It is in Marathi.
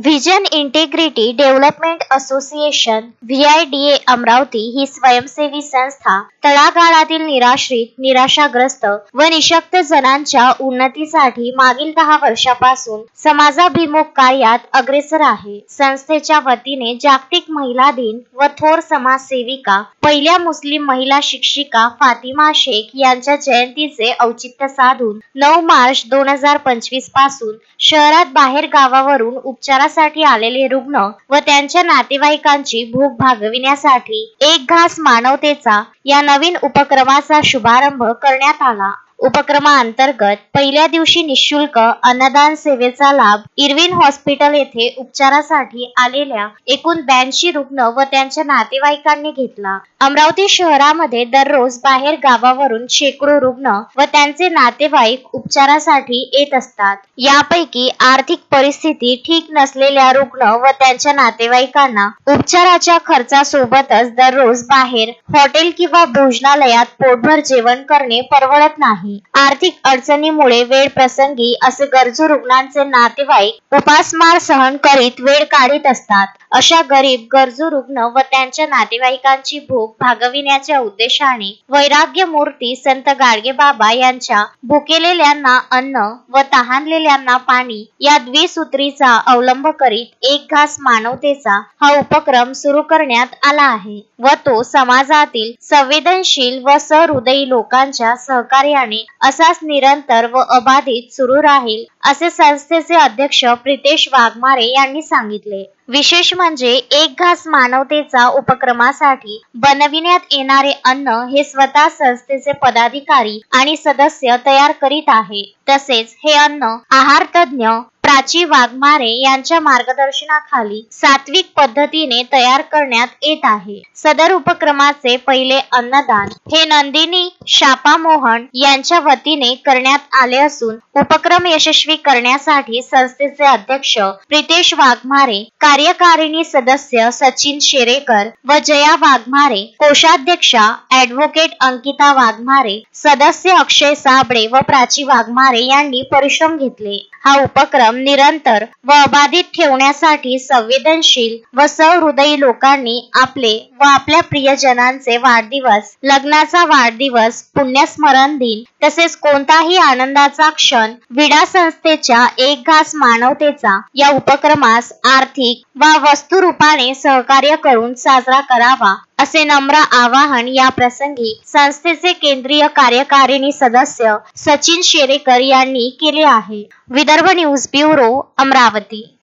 Vision integrity development association V I D Amravati ही स्वयंसेवी संस्था तळागाळातील निराश्रित निराशाग्रस्त व निशक्त जणांच्या उन्नतीसाठी मागील दहा वर्षापासून समाजाभिमुख कार्यात अग्रेसर आहे. संस्थेच्या वतीने जागतिक महिला दिन व थोर समाजसेविका पहिल्या मुस्लिम महिला शिक्षिका फातिमा शेख यांच्या जयंतीचे औचित्य साधून नऊ मार्च दोन हजार पंचवीसपासून शहरात बाहेर गावावरून उपचारासाठी आलेले रुग्ण व त्यांच्या नातेवाईकांची भूक भागविण्यासाठी एक घास मानवतेचा या नवीन उपक्रमाचा शुभारंभ करण्यात आला. उपक्रमाअंतर्गत पहिल्या दिवशी निशुल्क अन्नदान सेवेचा लाभ इरविन हॉस्पिटल येथे उपचारासाठी आलेल्या एकूण ब्याऐंशी रुग्ण व त्यांच्या नातेवाईकांनी घेतला. अमरावती शहरामध्ये दररोज बाहेर गावावरून शेकडो रुग्ण व त्यांचे नातेवाईक उपचारासाठी येत असतात. यापैकी आर्थिक परिस्थिती ठीक नसलेल्या रुग्ण व त्यांच्या नातेवाईकांना उपचाराच्या खर्चासोबतच दररोज बाहेर हॉटेल किंवा भोजनालयात पोटभर जेवण करणे परवडत नाही. आर्थिक अडचणीमुळे वेळ प्रसंगी असे गरजू रुग्णांचे नातेवाईक उपासमार सहन करीत वेळ काढीत असतात. अशा गरीब गरजू रुग्ण व त्यांच्या नातेवाईकांची भूक भागविण्याच्या उद्देशाने वैराग्य मूर्ती संत गाडगे बाबा यांच्या भुकेलेल्यांना अन्न व तहानलेल्यांना पाणी या द्विसूत्रीचा अवलंब करीत एक घास मानवतेचा हा उपक्रम सुरू करण्यात आला आहे व तो समाजातील संवेदनशील व सहृदयी लोकांच्या सहकार्याने असाच निरंतर व अबाधित सुरू राहील असे संस्थेचे अध्यक्ष प्रितेश वाघमारे यांनी सांगितले. विशेष म्हणजे एक घास मानवतेचा उपक्रमासाठी बनविण्यात येणारे अन्न हे स्वतः संस्थेचे पदाधिकारी आणि सदस्य तयार करीत आहे. तसेच हे अन्न आहार तज्ञ प्राची वाघमारे यांच्या मार्गदर्शनाखाली सात्विक पद्धतीने तयार करण्यात येत आहे. सदर उपक्रमाचे पहिले अन्नदान हे नंदिनी शापा मोहन यांच्या वतीने करण्यात आले असून उपक्रम यशस्वी करण्यासाठी संस्थेचे अध्यक्ष प्रितेश वाघमारे कार्य कार्यकारिणी सदस्य सचिन शेरेकर व जया वाघमारे कोषाध्यक्षा ऍडव्होकेट अंकिता वाघमारे सदस्य अक्षय साबळे व प्राची वाघमारे यांनी परिश्रम घेतले. हा उपक्रम निरंतर व अबाधित ठेवण्यासाठी संवेदनशील व सहृदयी लोकांनी आपले व आपल्या प्रियजनांचे वाढदिवस लग्नाचा वाढदिवस पुण्यस्मरण दिन तसेच कोणताही आनंदाचा क्षण विडा संस्थेच्या एक घास मानवतेचा या उपक्रमास आर्थिक व वस्तुरूपाने सहकार्य करून साजरा करावा असे नम्र आवाहन या प्रसंगी संस्थेचे केंद्रीय कार्यकारिणी सदस्य सचिन शेरेकर यांनी केले आहे. Vidarbha news bureau Amravati.